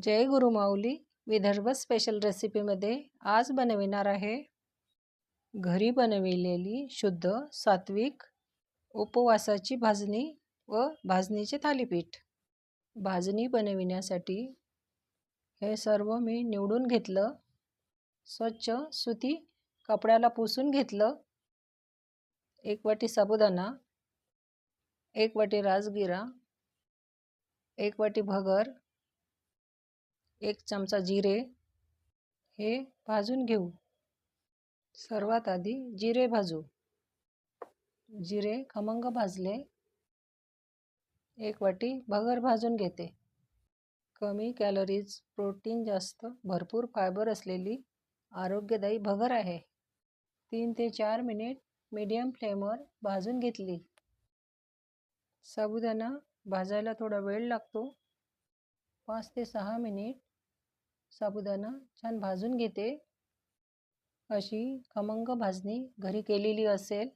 जय Gurumauli Vidarbha special रेसिपीमध्ये आज बनविणार आहे. घरी बनविलेली शुद्ध सात्विक उपवासाची भाजणी व भाजणीचे थालीपीठ. भाजणी बनविण्यासाठी हे सर्व मी निवडून घेतलं. स्वच्छ सुती कपड्याला पुसून घेतलं. एक वाटी साबुदाणा एक वाटी राजगिरा एक वाटी भगर एक चमचा जिरे हे भाजून घेऊ. सर्वात आधी जिरे भाजू. जिरे खमंग भाजले. एक वाटी भगर भाजून घेते. कमी कॅलरीज प्रोटीन जास्त भरपूर फायबर असलेली आरोग्यदायी भगर आहे. तीन ते चार मिनिट मीडियम फ्लेमवर भाजून घेतली. साबुदाणा भाजायला थोडा वेळ लागतो. पाच ते सहा मिनिट साबुदाणा छान भाजून घेते. अशी खमंग भाजणी घरी केलेली असेल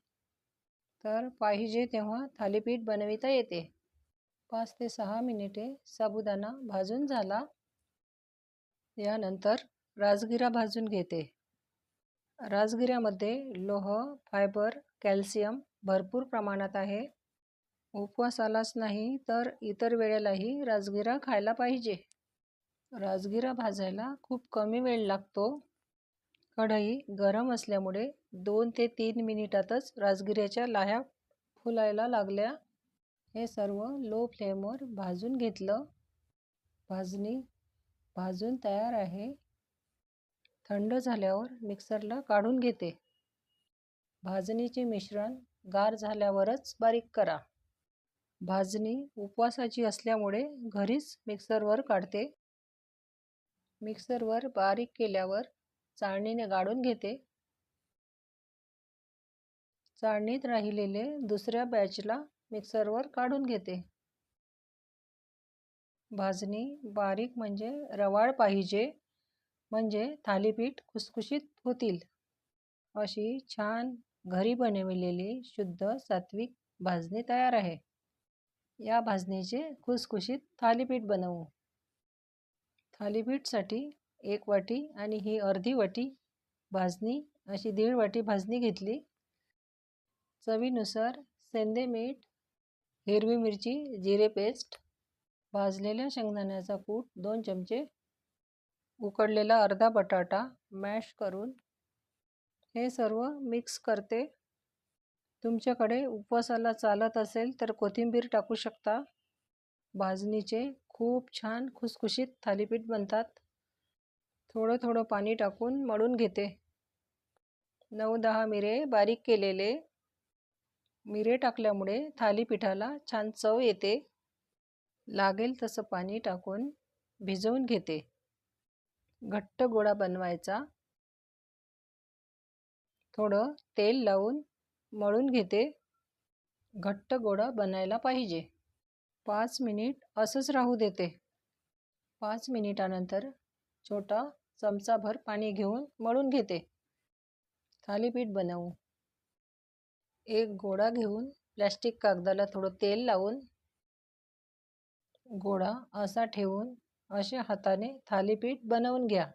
तर पाहिजे तेव्हा थालीपीठ बनविता येते. पाच ते सहा मिनिटे साबुदाणा भाजून झाला. यानंतर राजगिरा भाजून घेते. राजगिऱ्यामध्ये लोह फायबर कॅल्शियम भरपूर प्रमाणात आहे. उपवासालाच नाही तर इतर वेळेलाही राजगिरा खायला पाहिजे. राजगिरा भाजायला खूप कमी वेळ लागतो. कढई गरम असल्यामुळे दोन ते तीन मिनिटातच राजगिऱ्याच्या लाह्या फुलायला लागल्या. हे सर्व लो फ्लेमवर भाजून घेतलं. भाजणी भाजून तयार आहे. थंड झाल्यावर मिक्सरला काढून घेते. भाजणीचे मिश्रण गार झाल्यावरच बारीक करा. भाजणी उपवासाची असल्यामुळे घरीच मिक्सरवर काढते. मिक्सरवर बारीक केल्यावर चाळणीने गाळून घेते. चाळणीत राहिलेले दुसऱ्या बॅचला मिक्सरवर काढून घेते. भाजणी बारीक म्हणजे रवाळ पाहिजे म्हणजे थालीपीठ खुसखुशीत होतील. अशी छान घरी बनविलेली शुद्ध सात्विक भाजणी तयार आहे. या भाजणीचे खुसखुशीत थालीपीठ बनवू. थालीपीठसाठी एक वाटी आणि ही अर्धी वाटी भाजणी अशी दीड वाटी भाजणी घेतली. चवीनुसार सेंदे मीठ हिरवी मिरची जिरे पेस्ट भाजलेल्या शेंगदाण्याचा कूट दोन चमचे उकडलेला अर्धा बटाटा मॅश करून हे सर्व मिक्स करते. तुमच्याकडे उपवासाला चालत असेल तर कोथिंबीर टाकू शकता. भाजणीचे खूप छान खुसखुशीत थालीपीठ बनतात. थोडं थोडं पाणी टाकून मळून घेते. नऊ दहा मिरे बारीक केलेले. मिरे टाकल्यामुळे थालीपीठाला छान चव येते. लागेल तसं पाणी टाकून भिजवून घेते. घट्ट गोळा बनवायचा. थोडं तेल लावून मळून घेते. घट्ट गोळा बनायला पाहिजे. पाच मिनिट असंच राहू देते. पाच मिनिटानंतर छोटा चमचाभर पाणी घेऊन मळून घेते. थालीपीठ बनवू. एक गोळा घेऊन प्लॅस्टिक कागदाला थोडं तेल लावून गोळा असा ठेवून अशा हाताने थालीपीठ बनवून घ्या.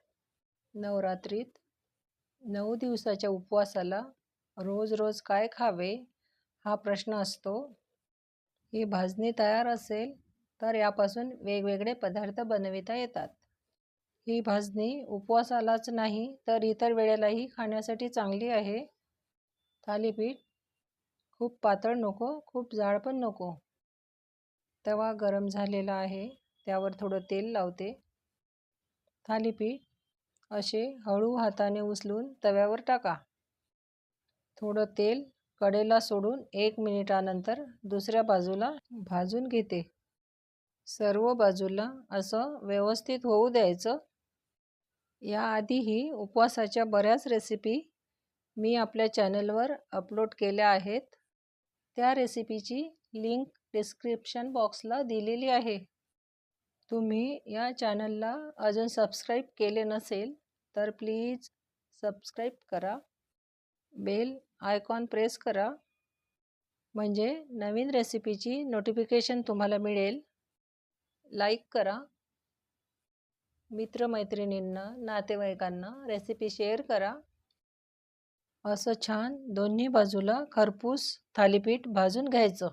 नवरात्रीत नऊ दिवसाच्या उपवासाला रोज रोज काय खावे हा प्रश्न असतो. ही भाजणी तयार असेल तर यापासून वेगवेगळे पदार्थ बनविता येतात. ही भाजणी उपवासालाच नाही तर इतर वेळेलाही खाण्यासाठी चांगली आहे. थालीपीठ खूप पातळ नको खूप जाड पण नको. तवा गरम झालेला आहे त्यावर थोडं तेल लावते. थालीपीठ असे हळू हाताने उचलून तव्यावर टाका. थोडं तेल कडेला सोडून एक मिनिटानंतर दुसऱ्या बाजूला भाजून घेते. सर्व बाजूला असं व्यवस्थित होऊ द्यायचं. याआधीही उपवासाच्या बऱ्याच रेसिपी मी आपल्या चॅनलवर अपलोड केल्या आहेत. त्या रेसिपीची लिंक डिस्क्रिप्शन बॉक्सला दिलेली आहे. तुम्ही या चॅनलला अजून सबस्क्राईब केले नसेल तर प्लीज सबस्क्राईब करा. बेल आयकॉन प्रेस करा. म्हणजे नवीन रेसिपीची नोटिफिकेशन तुम्हाला मिळेल. लाईक करा. मित्रमैत्रिणींना नातेवाईकांना रेसिपी शेअर करा. असं छान दोन्ही बाजूला खरपूस थालीपीठ भाजून घ्यायचं.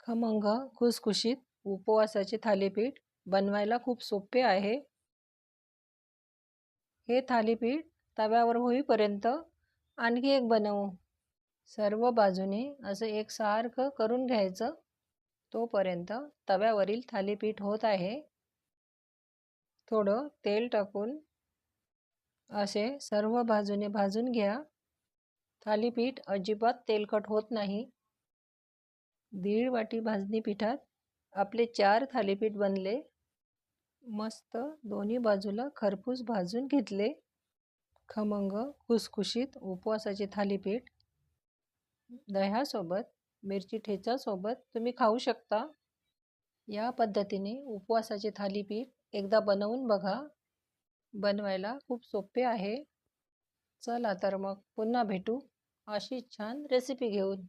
खमंग खुसखुशीत उपवासाचे थालीपीठ बनवायला खूप सोपे आहे. हे थालीपीठ तव्यावर होईपर्यंत आणखी एक बनवू. सर्व बाजूने असं एकसारखं करून घ्यायचं. तोपर्यंत तव्यावरील थालीपीठ होत आहे. थोडं तेल टाकून असे सर्व बाजूने भाजून घ्या. थालीपीठ अजिबात तेलकट होत नाही. दीड वाटी भाजणी पिठात आपले चार थालीपीठ बनले. मस्त दोन्ही बाजूला खरपूस भाजून घेतले. खमंग खुसखुशीत उपवासाचे थालीपीठ. दह्यासोबत मिरची ठेचासोबत तुम्ही खाऊ शकता. या पद्धतीने उपवासाचे थालीपीठ एकदा बनवून बघा. बनवायला खूप सोपे आहे. चला तर मग पुन्हा भेटू. अशी छान रेसिपी घेऊन.